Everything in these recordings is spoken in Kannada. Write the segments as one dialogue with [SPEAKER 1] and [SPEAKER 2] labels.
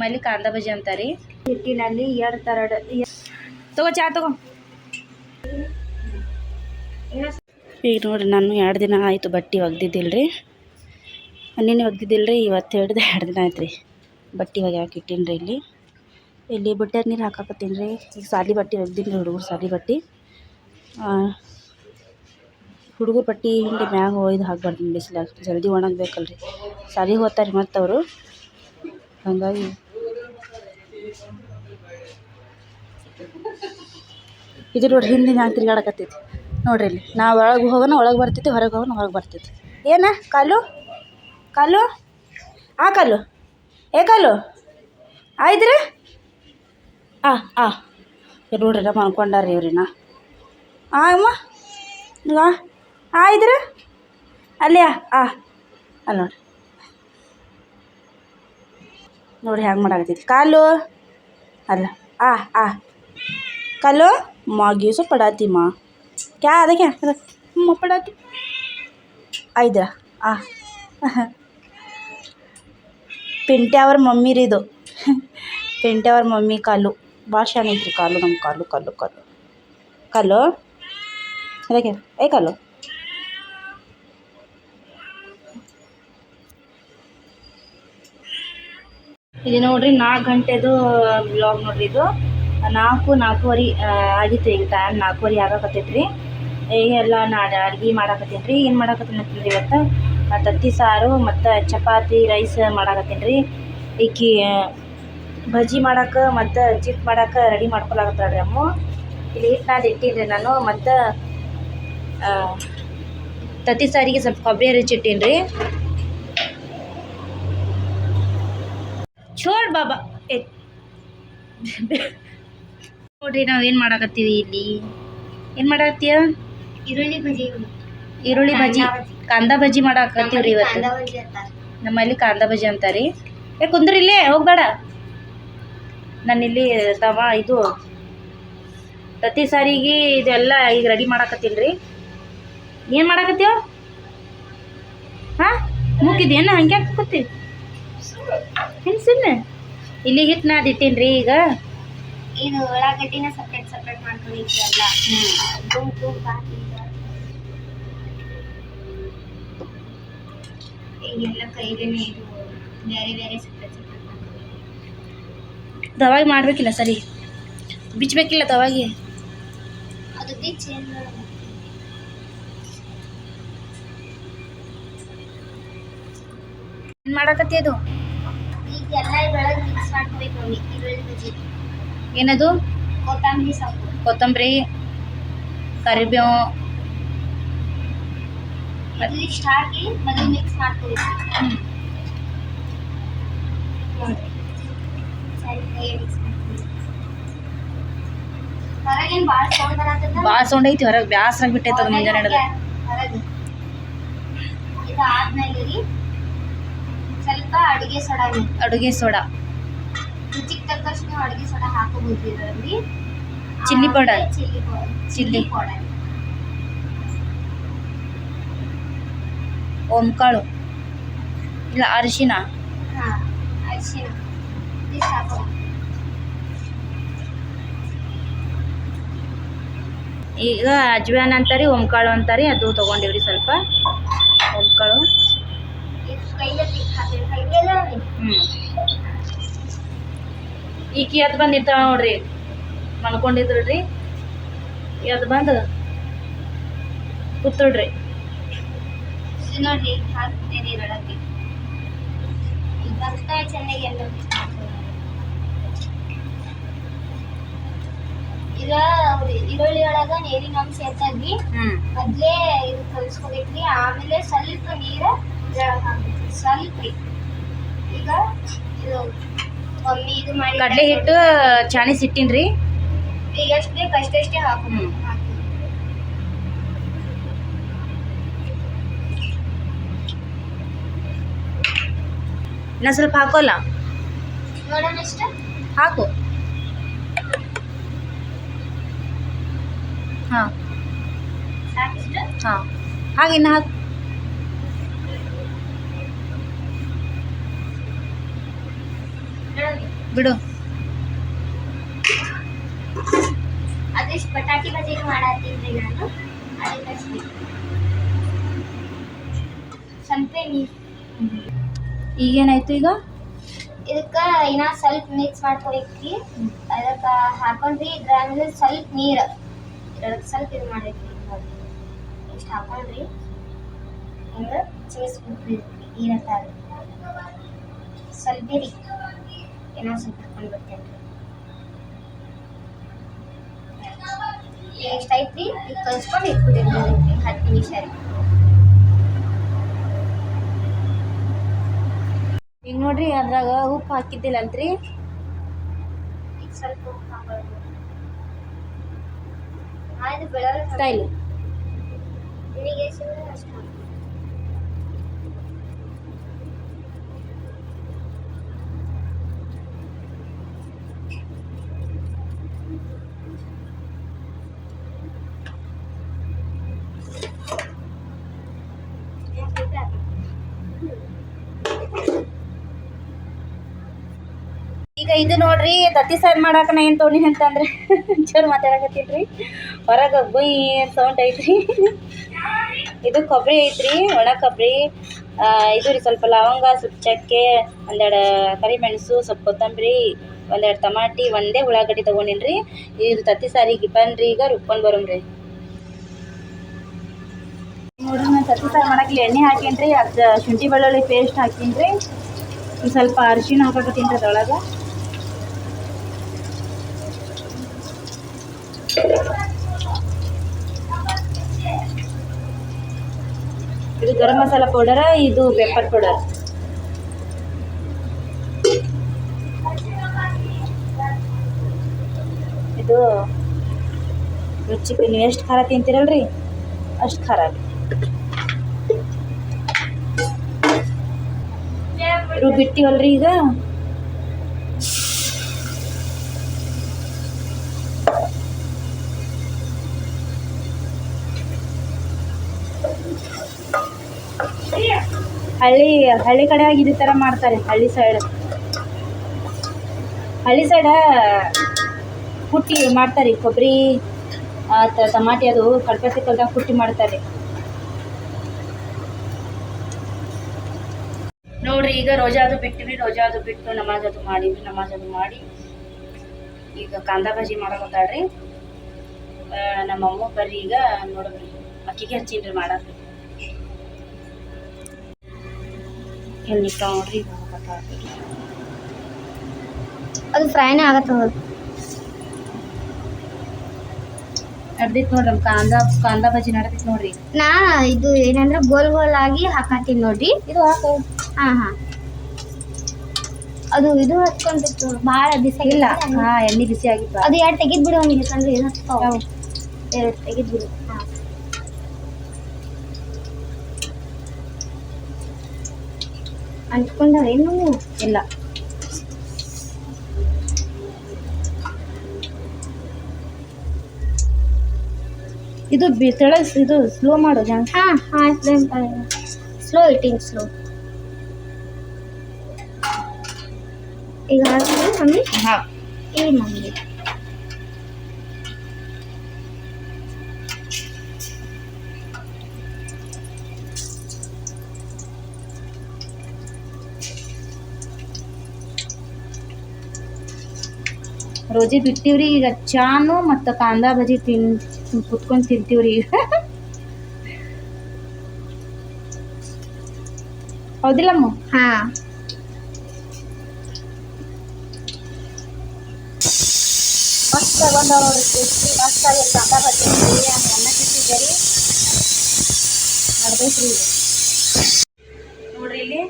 [SPEAKER 1] ಮಲ್ಲಿ ಕಾಂದ ಬಜ್ಜಿ ಅಂತಾರಿ.
[SPEAKER 2] ಹಿಟ್ಟಿನಲ್ಲಿ ಎರಡು ಥರ
[SPEAKER 1] ತಗೋ ಚಾ ತಗೋ. ಈಗ ನೋಡ್ರಿ ನಾನು ಎರಡು ದಿನ ಆಯಿತು ಬಟ್ಟೆ ಒಗ್ದಿದ್ದಿಲ್ಲ ರೀ ನಿನ್ನೆ ಒಗ್ದಿದ್ದಿಲ್ಲ ರೀ ಇವತ್ತು ಹಿಡ್ದು ಎರಡು ದಿನ ಆಯ್ತು ರೀ ಬಟ್ಟೆ ಒಗ್ಯಾಕೆ ಇಟ್ಟೀನಿ ರೀ ಇಲ್ಲಿ. ಇಲ್ಲಿ ಬಟ್ಟೆ ನೀರು ಹಾಕಾಕತ್ತೀನಿ ರೀ ಈಗ ಸಾಲಿ ಬಟ್ಟೆ ಒಗ್ದೀನಿ ರೀ ಹುಡುಗರು ಸಾಲಿ ಬಟ್ಟೆ. ಹುಡುಗರು ಬಟ್ಟೆ ಹಿಂಗೆ ಮ್ಯಾಗ ಒಯ್ದು ಹಾಕ್ಬಾರ್ದು ಬಿಸಿಲಾಗ. ಜಲ್ದಿ ಒಣಗಬೇಕಲ್ರಿ. ಸಾಲಿಗೆ ಹೋಗ್ತಾರೆ ಮತ್ತು ಅವರು ಹಾಗಾಗಿ. ಇದು ನೋಡ್ರಿ, ಹಿಂದಿನ ಹ್ಯಾಂಗೆ ತಿರ್ಗಾಡಕತ್ತೈತಿ. ನೋಡ್ರಿ ಇಲ್ಲಿ, ನಾವು ಒಳಗೆ ಹೋಗೋಣ, ಒಳಗೆ ಬರ್ತೈತಿ, ಹೊರಗೆ ಹೋಗೋಣ, ಹೊರಗೆ ಬರ್ತೈತಿ. ಏನ, ಕಾಲು? ಕಾಲು? ಆ ಕಾಲು. ಏ ಕಾಲು? ಆಯ್ತ್ರಿ ಆ ಆ. ನೋಡ್ರಿ, ನಮ್ಮ ಅನ್ಕೊಂಡಾರ್ರಿ ಇವ್ರಿನ. ಆ, ಅಮ್ಮ? ಆ ಆಯ್ತ್ರಿ ಅಲ್ಲಿ ಆ. ಅಲ್ಲ ನೋಡ್ರಿ. ನೋಡಿ ಹ್ಯಾಂಗೆ ಮಾಡಾಕತ್ತೈತಿ ಕಾಲು ಅಲ್ಲ ಆ ಆ ಕಾಲು ಮಾಗೀಸು ಪಡಾತಿ ಮಾ ಕ್ಯಾ ಅದಕ್ಕೆ ಅಮ್ಮ ಪಡಾತಿ ಐದ್ರ ಆ ಪಿಂಟೆ ಅವ್ರ ಮಮ್ಮಿ ರೀ ಇದು ಪಿಂಟೆ ಅವ್ರ ಮಮ್ಮಿ ಕಾಲು ಭಾಳ ಶಾನ್ ಐತ್ರಿ ಕಾಲು ನಮ್ಮ ಕಾಲು ಕಾಲು ಕಾಲು ಕಾಲು ಅದಕ್ಕೆ ಏ ಕಾಲು ಇದು ನೋಡ್ರಿ, ನಾಲ್ಕು ಗಂಟೆದು ಬ್ಲಾಗ್ ನೋಡ್ರಿ ಇದು. ನಾಲ್ಕು, ನಾಲ್ಕೂವರೆ ಆಗಿತ್ತು ಈಗ ಟೈಮ್ ನಾಲ್ಕೂವರೆ ಆಗಾಕತ್ತೈತೆ ಈಗ ಎಲ್ಲ ನಾ ಅಡ್ಗೆ ಮಾಡಾಕತ್ತೀನಿ ರೀ ಏನು ಮಾಡಾಕತ್ತೀನಿ ಇವತ್ತು? ತತ್ತಿ ಸಾರು ಮತ್ತು ಚಪಾತಿ, ರೈಸ್ ಮಾಡಾಕತ್ತೀನಿ ರೀ ಈಕಿ, ಬಜ್ಜಿ ಮಾಡಕ್ಕೆ ಮತ್ತು ಚಿಪ್ ಮಾಡಕ್ಕೆ ರೆಡಿ ಮಾಡ್ಕೊಳಕತ್ತಾಳ ರೀ ಅಮ್ಮ. ಇಲ್ಲಿ ಹಿಟ್ಟು ಇಟ್ಟೀನಿ ರೀ ನಾನು. ಮತ್ತು ತತ್ತಿ ಸಾರಿಗೆ ಸ್ವಲ್ಪ ಕೊಬ್ಬರಿ ಹರಿಚಿಟ್ಟೀನಿ ರೀ ಛೋಡ್ ಬಾಬಾ. ಏ. ನೋಡ್ರಿ ನಾವು ಏನು ಮಾಡಾಕತ್ತೀವಿ ಇಲ್ಲಿ? ಏನು ಮಾಡಾಕತ್ತೀಯ?
[SPEAKER 2] ಈರುಳ್ಳಿ ಬಜ್ಜಿ
[SPEAKER 1] ಈರುಳ್ಳಿ ಬಜ್ಜಿ. ಕಾಂದ ಬಜ್ಜಿ ಮಾಡಾಕತ್ತೀವಿ ರೀ ಇವತ್ತು. ನಮ್ಮಲ್ಲಿ ಕಾಂದ ಬಜ್ಜಿ ಅಂತಾರೆ. ಏ ಕುಂದ್ರಿ ಇಲ್ಲೇ ಹೋಗ್ಬೇಡ. ನಾನು ಇಲ್ಲಿ ತವ ಇದು ಪ್ರತಿ ಸಾರಿಗೆ ಇದೆಲ್ಲ ಈಗ ರೆಡಿ ಮಾಡಾಕತ್ತೀನಿ ರೀ ಏನು ಮಾಡಾಕತ್ತೀವ ಹಾಂ? ಮುಗಿದೇನು ಹಂಗೆ ಹಾಕತ್ತಿ ಏನು ಸುಮ್ಮನೆ ಇಲ್ಲಿ ಹಿಟ್ಟು ನಾದ್ ಇಟ್ಟೀನಿ ರೀ ಈಗ.
[SPEAKER 2] ಇದು ಉಳ್ಳಾಗಡ್ಡಿನ ಸಪ್ರೇಟ್ ಸಪ್ರೇಟ್ ಮಾಡ್ಕೊಳ್ಳಿ ಎಲ್ಲ. ಗುಂಪು ಗುಂಪು ಹಾಕಿ ಈಗೆಲ್ಲ ಕೈಲೇನೆ ಇದು ಬೇರೆ ಬೇರೆ ಸಪ್ರೇಟ್ ಸಪ್ರೇಟ್ ಮಾಡ್ಕೊಳ್ಳಿ
[SPEAKER 1] ದವಾಗಿ ಮಾಡಬೇಕಿಲ್ಲ ಸರಿ. ಬಿಚ್ಚಬೇಕಿಲ್ಲ ದವಾಗಿ.
[SPEAKER 2] ಅದು ಬಿಚ್ಚಿ ಏನು
[SPEAKER 1] ಏನು ಮಾಡಾಕತ್ತಿ ಅದು?
[SPEAKER 2] ಎಲ್ಲ ಇದ್ರೊಳಗೆ ಮಿಕ್ಸ್ ಮಾಡ್ಕೋಬೇಕು ನೋಡಿ ಈರುಳ್ಳಿ ಬಜ್ಜಿ.
[SPEAKER 1] ಏನದು?
[SPEAKER 2] ಕೊತ್ತಂಬರಿ ಸೊಪ್ಪು.
[SPEAKER 1] ಕೊತ್ತಂಬರಿ ಕರಿಬೇವು.
[SPEAKER 2] ಇದು ಇಷ್ಟು ಹಾಕಿ ಮೊದಲು ಮಿಕ್ಸ್ ಮಾಡ್ಕೋಬೇಕು ಹೊರಗೇನು ಭಾಳ ಸೌಂಡ್ ಬರತ್ತದ?
[SPEAKER 1] ಭಾಳ ಸೌಂಡ್ ಐತಿ ಹೊರಗೆ ಬ್ಯಾಸ್ರಾಗಿ ಬಿಟ್ಟೈತೆ ಅದು ಮುಂಜಾನೆ ಹಿಡಿದು
[SPEAKER 2] ಹೊರಗೆ. ಇದು ಆದ್ಮೇಲೆ ರೀ ಅಡುಗೆ ಸೋಡಾ
[SPEAKER 1] ಅಡುಗೆ ಸೋಡಾ.
[SPEAKER 2] ರುಚಿಗೆ ತಕ್ಕಷ್ಟು ನೀವು ಅಡುಗೆ ಸೋಡಾ ಹಾಕೋಬಹುದು ಇದರಲ್ಲಿ.
[SPEAKER 1] Chilli powder.
[SPEAKER 2] Chilli powder.
[SPEAKER 1] Chilli.
[SPEAKER 2] Powder.
[SPEAKER 1] ಓಂಕಾಳು. ಇಲ್ಲ ಅರಿಶಿನ
[SPEAKER 2] ಹಾಂ ಅರಿಶಿನ
[SPEAKER 1] ಈಗ ಅಜ್ವಾನ್ ಅಂತಾರೆ ಓಂಕಾಳು ಅಂತಾರೆ ಅದು ತೊಗೊಂಡಿವ್ರಿ ಸ್ವಲ್ಪ ಓಂಕಾಳು
[SPEAKER 2] ಇದು ಕೈಲೇ ತಿಕ್ ಹಾಕ್ರಿ ಕೈಲೆಲ್ಲ ರೀ
[SPEAKER 1] ಹ್ಞೂ ಈಕಿ ಎದ್ದು ಬಂದಿರ್ತಾವ ನೋಡ್ರಿ. ಮಲ್ಕೊಂಡಿದ್ರಿ ರೀ ಎದ್ದು ಬಂದು ಕೂತಳ್ರಿ
[SPEAKER 2] ಇದು ನೋಡ್ರಿ ಹಾಕ್ತೀನಿ ಬರ್ತಾ ಚೆನ್ನಾಗಿ ಎಲ್ಲ. ಈಗ ಈರುಳ್ಳಿ ಒಳಗ ನೀರಿನ ಅಂಶ
[SPEAKER 1] ಹೆಚ್ಚಾಗಿ
[SPEAKER 2] ಮೊದ್ಲೇ ಇದು ಕಲಿಸ್ಕೋಬೇಕ್ರಿ ಆಮೇಲೆ ಸ್ವಲ್ಪ ನೀರ ಸ್ವಲ್ಪ ಈಗ ಇದು ಒಮ್ಮೆ ಇದು ಮಾಡಿ
[SPEAKER 1] ಕಡಲೆ ಹಿಟ್ಟು ಚಾಣಿ ಇಟ್ಟಿನಿ ರೀ
[SPEAKER 2] ಈಗ ಎಷ್ಟು ಬೇಕು ಹಾಕು
[SPEAKER 1] ಇನ್ನ. ಸ್ವಲ್ಪ ಹಾಕೋಲ್ಲ?
[SPEAKER 2] ನೋಡೋಣ ಅಷ್ಟ.
[SPEAKER 1] ಹಾಕು. ಹಾಂ. ಹಾಂ. ಹಾಗೆ ಇನ್ನು ಹಾಕು
[SPEAKER 2] ನೋಡೋಣ
[SPEAKER 1] ಬಿಡು.
[SPEAKER 2] ಬಟಾಟಿ ಬಜ್ಜಿಗೆ ಮಾಡತ್ತೀನಿ ನಾನು. ಅದಕ್ಕೆ ಸ್ವಲ್ಪ ನೀರು.
[SPEAKER 1] ಈಗೇನಾಯ್ತು ಈಗ?
[SPEAKER 2] ಇದಕ್ಕೆ ಇನ್ನ ಸ್ವಲ್ಪ ಮಿಕ್ಸ್ ಮಾಡ್ಕೊಬೇಕ್ರಿ. ಅದಕ್ಕೆ ಹಾಕೊಂಡ್ರಿ ಇದ್ರ ಆಮೇಲೆ ಸ್ವಲ್ಪ ನೀರು. ಅದಕ್ಕೆ ಸ್ವಲ್ಪ ಇದು ಮಾಡ್ಬೇಕ್ರಿ. ಇಷ್ಟು ಹಾಕೊಂಡ್ರಿ. ಹಿಂಗೆ ಚೇಸ್ಬಿಟ್ರಿ ಏನಂತಾರೆ ಸ್ವಲ್ಪ ರೀ ಸ್ವಲ್ಪ ಹಾಕೊಂಡು ಬರ್ತೇನೆ ರೀ ಎಷ್ಟು ಐತ್ರಿ ಈಗ ಕಲ್ಸ್ಕೊಂಡು ಇಟ್ಬಿಟ್ಟಿರಿ ಹತ್ತು ನಿಮಿಷ ರೀ
[SPEAKER 1] ಈಗ ನೋಡ್ರಿ ಅದ್ರಾಗ ಉಪ್ಪು ಹಾಕಿದ್ದಿಲ್ಲ ಅಂತ್ರಿ
[SPEAKER 2] ಈಗ ಸ್ವಲ್ಪ ಉಪ್ಪು ಆಯ್ತು ಬೆಳಗ್ಗೆ
[SPEAKER 1] ಸ್ಟೈಲ್
[SPEAKER 2] ಎಷ್ಟು ಅಷ್ಟು.
[SPEAKER 1] ಇದು ನೋಡ್ರಿ, ತತ್ತಿ ಸಾರು ಮಾಡಾಕ ನಾ ಏನು ತೊಗೊಂಡಿನಿ ಅಂತಂದ್ರೆ. ಜೋರು ಮಾತಾಡಕತ್ತೀನ್ರಿ. ಹೊರಗೆ ಬೈ ಸೌಂಡ್ ಐತ್ರಿ. ಇದು ಕೊಬ್ಬರಿ ಐತ್ರಿ, ಒಣ ಕೊಬ್ಬರಿ. ಇದು ರೀ ಸ್ವಲ್ಪ ಲವಂಗ, ಸ್ವಲ್ಪ ಚಕ್ಕೆ, ಒಂದೆರಡು ಕರಿಮೆಣಸು, ಸ್ವಲ್ಪ ಕೊತ್ತಂಬರಿ, ಒಂದೆರಡು ಟಮಾಟಿ, ಒಂದೇ ಉಳ್ಳಾಗಡ್ಡಿ ತಗೊಂಡಿನ್ರಿ. ಇದು ತತ್ತಿ ಸಾರಿಗೆ ಬನ್ರಿ ಈಗ ರುಬ್ಕೊಂಡು ಬರೋಮ್ರಿ ನೋಡ್ರಿ, ನಾನು ತತ್ತಿ ಸಾರು ಮಾಡಕ್ಕೆ ಎಣ್ಣೆ ಹಾಕೀನ್ರಿ, ಅದು ಶುಂಠಿ ಬೆಳ್ಳುಳ್ಳಿ ಪೇಸ್ಟ್ ಹಾಕೀನಿ ರೀ ಸ್ವಲ್ಪ ಅರ್ಶಿನ ಹಾಕಕತ್ತೀನಿ ಅದ್ರೊಳಗೆ. ಇದು ಗರಂ ಮಸಾಲ ಪೌಡರ ಇದು ಪೆಪ್ಪರ್ ಪೌಡರ್ ಇದು ರುಚಿಗೆ ನೀವು ಎಷ್ಟು ಖಾರ ತಿಂತೀರಲ್ರಿ? ಅಷ್ಟು ಖಾರ ಇವು ಬಿಟ್ಟಿವಲ್ರಿ ಈಗ? ಹಳ್ಳಿ ಹಳ್ಳಿ ಕಡೆಯಾಗ ಇದೇ ಥರ ಮಾಡ್ತಾರೆ, ಹಳ್ಳಿ ಸೈಡ್ ಹಳ್ಳಿ ಸೈಡ ಕುಟ್ಟಿ ಮಾಡ್ತಾರೆ, ಕೊಬ್ಬರಿ ಟಮಾಟಿ ಅದು ಕಡ್ಪೆ ಕಲ್ದಾಗ ಕುಟ್ಟಿ ಮಾಡ್ತಾರೆ. ನೋಡ್ರಿ, ಈಗ ರೋಜಾ ಅದು ಬಿಟ್ಟಿವಿ, ರೋಜಾ ಅದು ಬಿಟ್ಟು ನಮಾಜ್ ಅದು ಮಾಡಿವಿ ನಮಾಜ್ ಅದು ಮಾಡಿ ಈಗ ಕಾಂದ ಭಾಜಿ ಮಾಡಕತ್ತಾಳ್ರಿ ನಮ್ಮ ಅಮ್ಮ ಬರ್ರಿ ಈಗ ನೋಡ್ರಿ ಅಕ್ಕಿಗೆ ಹಚ್ಚಿನ್ರಿ ಮಾಡಾಕ ಎಲ್ಲಿ ನೋಡ್ರಿ ಈಗ.
[SPEAKER 2] ಅದು ಫ್ರೈನೇ ಆಗತ್ತೆ
[SPEAKER 1] ನಡ್ದಿತ್ತು ನೋಡ್ರಿ ಕಾಂದ ಕಾಂದ ಬಜಿ ಬಜ್ಜಿ ನಡ್ದಿತ್ತು ನೋಡ್ರಿ.
[SPEAKER 2] ನಾ ಇದು ಏನಂದ್ರೆ ಗೋಲ್ ಗೋಲ್ ಆಗಿ ಹಾಕತ್ತೀನಿ ನೋಡ್ರಿ.
[SPEAKER 1] ಇದು ಹಾಕು.
[SPEAKER 2] ಹಾ ಹಾ. ಅದು ಇದು ಹತ್ಕೊಂಡಿತ್ತು ಭಾಳ ಬಿಸಿ
[SPEAKER 1] ಇಲ್ಲ ಹಾ ಎಣ್ಣೆ ಬಿಸಿ ಆಗಿತ್ತು.
[SPEAKER 2] ಅದು ಎರಡು ತೆಗಿದ್ ಬಿಡು ಅವ್ನಿಗೆ ತಂದು ಏನು
[SPEAKER 1] ಯಾವ?
[SPEAKER 2] ಎರಡು ತೆಗಿದ್ ಬಿಡು ಅಂಟ್ಕೊಂಡವೇನು
[SPEAKER 1] ಇಲ್ಲ. ಇದು ಬಿ- ತೆಳಗ್ ಇದು ಸ್ಲೋ ಮಾಡು ಜನ
[SPEAKER 2] ಹಾ ಸ್ಲೋ ಇಟ್ಟಿಂಗ್ ಸ್ಲೋ ಈಗ ಹಾಕಿದ್ರೆ ಮಮ್ಮಿ?
[SPEAKER 1] ಹಾ.
[SPEAKER 2] ಈ ಮಮ್ಮಿ.
[SPEAKER 1] ರೋಜಿ ಬಿಟ್ಟಿವ್ರಿ ಈಗ ಚಾನು ಮತ್ತು ಕಾಂದಾ ಬಜಿ ತಿನ್ ಕುತ್ಕೊಂಡು ತಿಂತೀವ್ರಿ ಈಗ. ಹೌದಿಲ್ಲಮ್ಮ?
[SPEAKER 2] ಹಾ.
[SPEAKER 1] ಮಸ್ತ್ ಟೇಸ್ಟಿ ಕಾಂದಾ ನೋಡ್ರಿ ಇಲ್ಲಿ.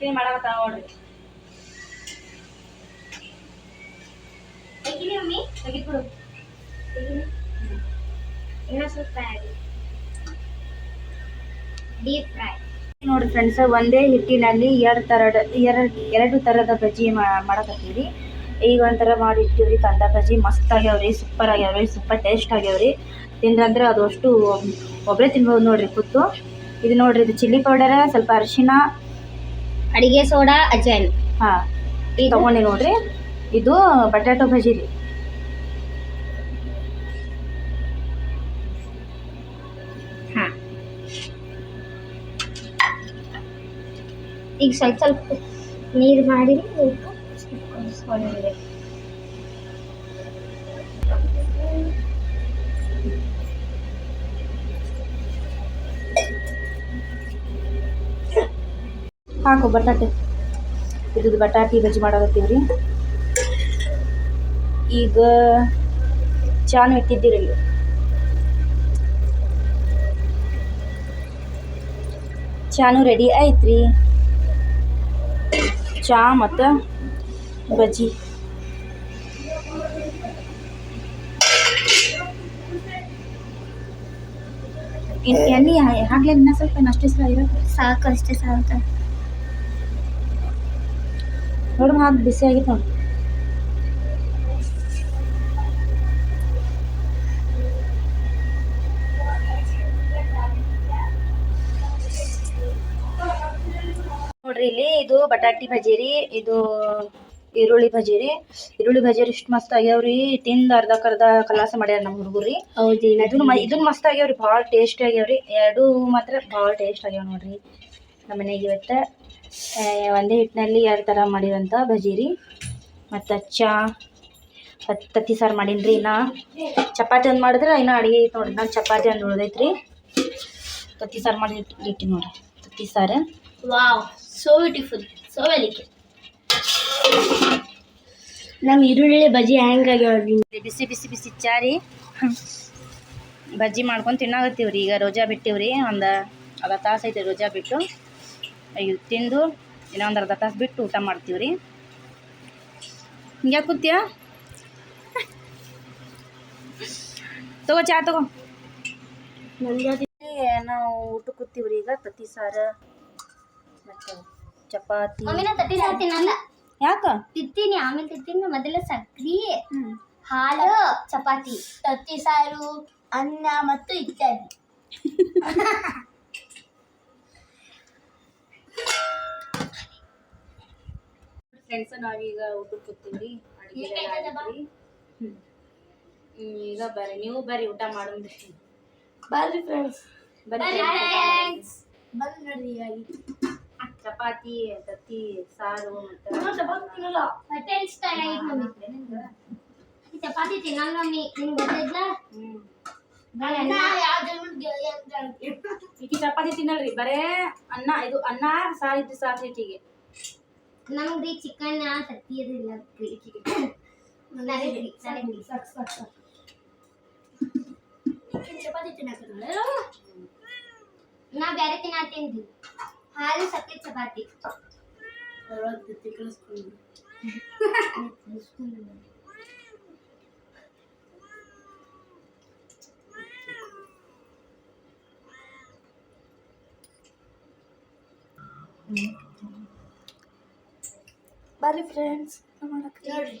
[SPEAKER 1] ಅಕ್ಕಿ ಮಾಡಕತ್ತಾಳ ನೋಡ್ರಿ.
[SPEAKER 2] ತೆಗಿಲಿ ಮಮ್ಮಿ
[SPEAKER 1] ತೆಗಿದ್ಬಿಡು
[SPEAKER 2] ತೆಗಿಲಿ ಇನ್ನೂ ಸ್ವಲ್ಪ ಫ್ರೈ ಡೀಪ್ ಫ್ರೈ
[SPEAKER 1] ನೋಡ್ರಿ ಫ್ರೆಂಡ್ಸ್ ಒಂದೇ ಹಿಟ್ಟಿನಲ್ಲಿ ಎರಡು ಥರದ ಎರಡು ಎರಡು ತರದ ಬಜ್ಜಿ ಮಾಡಕತ್ತೀವಿ ಈಗ ಒಂಥರ ಮಾಡಿ ಇಟ್ಟಿವ್ರಿ ಕಂದ ಬಜ್ಜಿ ಮಸ್ತ್ ಆಗ್ಯಾವ್ರಿ ಸೂಪರ್ ಆಗ್ಯಾವ್ರಿ ಸೂಪರ್ ಟೇಸ್ಟ್ ಆಗ್ಯಾವ್ರಿ. ತಿಂದ್ರಂದ್ರೆ ಅದು ಅಷ್ಟು ಒಬ್ಬರೇ ತಿನ್ಬೋದು ನೋಡ್ರಿ ಕೂತು. ಇದು ನೋಡ್ರಿ ಇದು ಚಿಲ್ಲಿ ಪೌಡರ್ ಸ್ವಲ್ಪ ಅರಿಶಿನ
[SPEAKER 2] ಅಡಿಗೆ ಸೋಡಾ ಅಜೈನ್
[SPEAKER 1] ಹಾಂ
[SPEAKER 2] ಇದು?
[SPEAKER 1] ತಗೊಂಡಿ ನೋಡ್ರಿ ಇದು ಬಟಾಟೊ ಭಜಿ ರೀ
[SPEAKER 2] ಹಾ ಈಗ ಸ್ವಲ್ಪ ಸ್ವಲ್ಪ ನೀರು ಮಾಡಿ ಉಪ್ಪು
[SPEAKER 1] ಹಾಕು ಬಟಾಟೆ. ಇದು ಬಟಾಟಿ ಬಜ್ಜಿ ಮಾಡಕತ್ತೀವಿ ರೀ ಈಗ ಚಾನು ಇಟ್ಟಿದ್ದೀರಿ ಚಾನು ರೆಡಿ ಆಯ್ತ್ರಿ. ಚಾ ಮತ್ತು ಬಜ್ಜಿ. ಎಣ್ಣೆ ಇನ್ನ ಸ್ವಲ್ಪ ಅಷ್ಟೇ ಇರೋದು.
[SPEAKER 2] ಸಾಕು ಅಷ್ಟೇ ಸಾಕು
[SPEAKER 1] ನೋಡು ಹಾಕಿ ಬಿಸಿ ಆಗಿತ್ತು ನೋಡಿ. ನೋಡ್ರಿ ಇಲ್ಲಿ ಇದು ಬಟಾಟಿ ಭಜಿ ರೀ ಇದು ಈರುಳ್ಳಿ ಭಜಿ ರೀ. ಈರುಳ್ಳಿ ಭಜಿ ಇಷ್ಟು ಮಸ್ತ್ ಆಗ್ಯಾವ್ರಿ ತಿಂದ ಅರ್ಧ ಕರ್ಧ ಕಲಾಸ ಮಾಡ್ಯಾರ ನಮ್ಮ ಹುಡುಗುರಿ ಇದನ್ನ ಇದನ್ನ ಮಸ್ತ್ ಆಗ್ಯಾವ್ರಿ ಭಾಳ ಟೇಸ್ಟ್ ಆಗ್ಯಾವ್ರಿ ಎರಡು ಮಾತ್ರ ಭಾಳ ಟೇಸ್ಟ್ ಆಗ್ಯಾವ ನೋಡ್ರಿ. ನಮ್ಮ ಮನೆಗೆ ಇವತ್ತು ಒಂದೇ ಹಿಟ್ಟಿನಲ್ಲಿ ಎರಡು ಥರ ಮಾಡಿದಂಥ ಬಜೀರಿ ರೀ ಮತ್ತು ಚಾ ಮತ್ತು ತತ್ತಿ ಸಾರು ಮಾಡೀನಿ ರೀ ನಾ ಚಪಾತಿ ಒಂದು ಮಾಡಿದ್ರೆ ಇನ್ನೂ ಅಡುಗೆ ಐತೆ ನೋಡಿರಿ ನಾನು ಚಪಾತಿ ಒಂದು ಉಳ್ದೈತೆ ರೀ ತತ್ತಿ ಸಾರು ಮಾಡಿ ಇಟ್ಟು ನೋಡ್ರಿ ತತ್ತಿ ಸಾರು.
[SPEAKER 2] ವಾವ್ ಸೋ ಬ್ಯೂಟಿಫುಲ್ ಸೋ ವೆಲಿಕೆ. ನಮ್ಮ ಈರುಳ್ಳಿ ಬಜ್ಜಿ ಹೆಂಗಾಗ್ಯಾವ್ರಿ
[SPEAKER 1] ಬಿಸಿ ಬಿಸಿ ಬಿಸಿ ಚಾರಿ ರೀ. ಬಜ್ಜಿ ಮಾಡ್ಕೊಂಡು ತಿನ್ನಾಗತ್ತೀವ್ರಿ ರೀ ಈಗ ರೋಜಾ ಬಿಟ್ಟಿವ್ರಿ ಒಂದು ಅರ್ಧ ತಾಸು ಐತೆ ರೋಜಾ ಬಿಟ್ಟು. ಈಗ ತಿಂದು ಇನ್ನೊಂದು ಅರ್ಧ ತಾಸು ಬಿಟ್ಟು ಊಟ ಮಾಡ್ತೀವಿ ರೀ ಹಿಂಗ್ಯಾಕೆ ಕೂತ್ಯ? ತಗೋ ಚಾ ತಗೋ. ನಾವು ಊಟ ಕೂತೀವಿ ರೀ ಈಗ ತತ್ತಿ ಸಾರು ಮತ್ತು ಚಪಾತಿ.
[SPEAKER 2] ಮಮ್ಮಿನ ತಟ್ಟಿ ಸಾರು ತಿನ್ನಲ್ಲ.
[SPEAKER 1] ಯಾಕ?
[SPEAKER 2] ತಿಂತೀನಿ ಆಮೇಲೆ ತಿಂತೀನಿ ಮೊದಲ ಸಕ್ರಿ ಹಾಲು ಚಪಾತಿ. ತತ್ತಿ ಸಾರು ಅನ್ನ ಮತ್ತು ಇತ್ಯಾದಿ.
[SPEAKER 1] ಫ್ರೆಂಡ್ಸ್ ನಾವೀಗ ಊಟಕ್ಕೆ ಕೂತೀವಿ ಅಡುಗೆ ಈಗ ಬರ್ರಿ. ನೀವು ಬರ್ರಿ ಊಟ ಮಾಡೋದ್ರಿ
[SPEAKER 2] ಬರ್ರಿ. ಫ್ರೆಂಡ್ಸ್ ಬಂದು ನೋಡ್ರಿ
[SPEAKER 1] ಚಪಾತಿ ತತ್ತಿ ಸಾರು ಮತ್ತು
[SPEAKER 2] ಚಪಾತಿ ತಿನ್ನಲ್ಲ ಮಮ್ಮಿ. ಗೊತ್ತಿದ್ಲ
[SPEAKER 1] ಈಕಿ ಚಪಾತಿ ತಿನ್ನಲ್ರಿ ಬರೇ ಅನ್ನ ಇದು ಅನ್ನ ಸಾರು ಇದ್ದು ಸಾಕು ಈಕಿಗೆ
[SPEAKER 2] ನಮ್ಗ್ರಿ ಚಿಕನ್ ತತ್ತಿ ಇರಲಿಲ್ಲ ನನಗ್ರಿ ನನಗ್ರಿ ಚಪಾತಿ ತಿನ್ನಕಲ್ಲ ನಾ ಬೇರೆ ತಿನ್ನತ್ತೀನಿ ಹಾಲು ಸಕ್ಕರೆ ಚಪಾತಿ
[SPEAKER 1] ಬರ್ರಿ ಫ್ರೆಂಡ್ಸ್
[SPEAKER 2] ನೋಡ್ರಿ